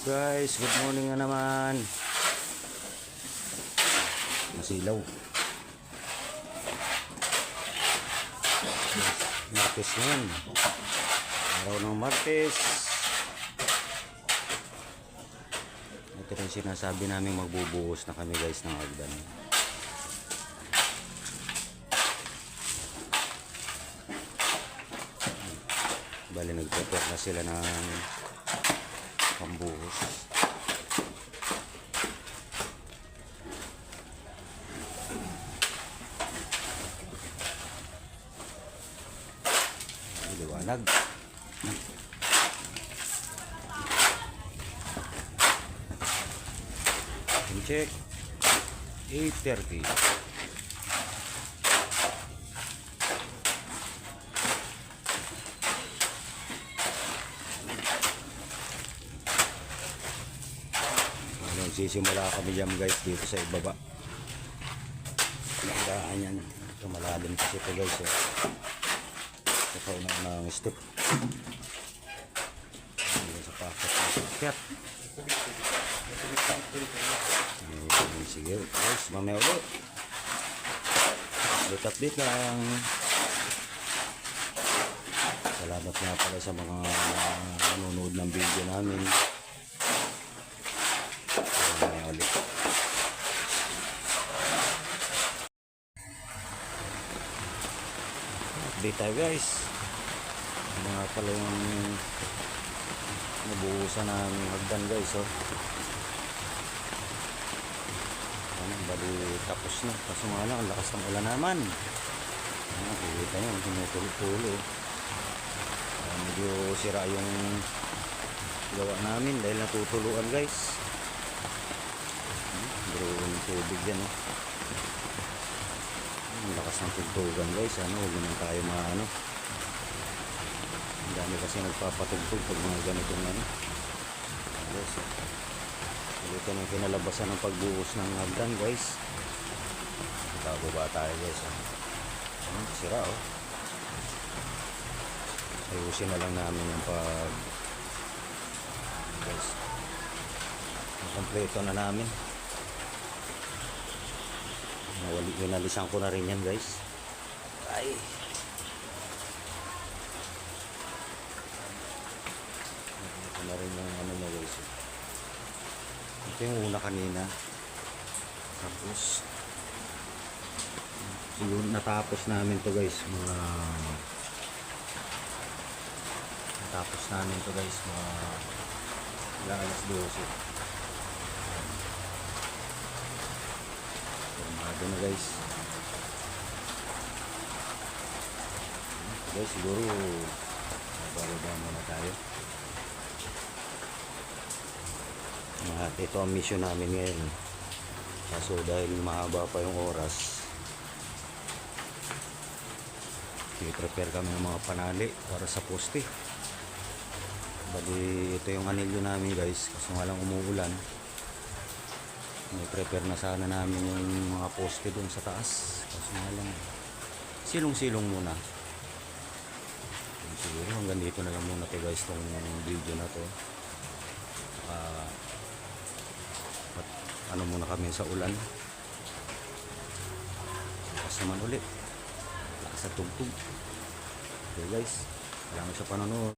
Guys, good morning na naman. Masilaw. Martes ngayon. Araw ng Martes. Ito rin sinasabi namin magbubuhos na kami guys ng agdan. Bali nag-prepare na sila ng pambuhos. Liwanag. Check. 8.30. Ano, sisimula kami jam guys dito sa ibaba. Nagdaan yan. Ito malalim kasi ito guys. Eh. Ito na ng step. Ayan sa packet ng. Ayan, sige guys, mamaya ulit. Update update lang. Salamat nga pala sa mga nanonood ng video namin. Ulit. Update guys. Ano nga pala yung nabuhusan ng hagdan guys oh. Ano, bali tapos na. Kaso nga lang, ang lakas ng ulan naman. Ano, kita nyo, tumutulo-tulo. Ah, medyo sira yung gawa namin dahil natutuluan guys. Hmm, Drone tubig yan oh. Ang lakas ng tugtugan guys. Ano, huwag naman tayo maano. Ang dami kasi nagpapatugtog pag mga ganitong ano. Guys, ito na yung kinalabasan ng pagbuhos ng hagdan guys. Bababa tayo guys. Ano, sira oh. Ayusin na lang namin yung pag guys. Kompleto na namin. Nawali, winalisan ko na rin yan guys. Ay. Ito na rin yung ano na guys. Ito yung una kanina. Tapos yun natapos namin to guys mga natapos namin to guys mga mga alas 12 formado na guys. Guys siguro bababa muna tayo. At ito ang mission namin ngayon. Kaso dahil mahaba pa yung oras i-prepare kami ng mga panali para sa poste. Bali ito yung anilyo namin guys. Kasi nga lang umuulan i-prepare na sana namin yung mga poste dun sa taas. Kasi nga lang silong silong muna. Siguro hanggang dito na lang muna to guys tong video na to. Ah, at ano muna kami sa ulan. Tapos naman ulit. Lakas sa tugtog. Okay guys salamat sa panonood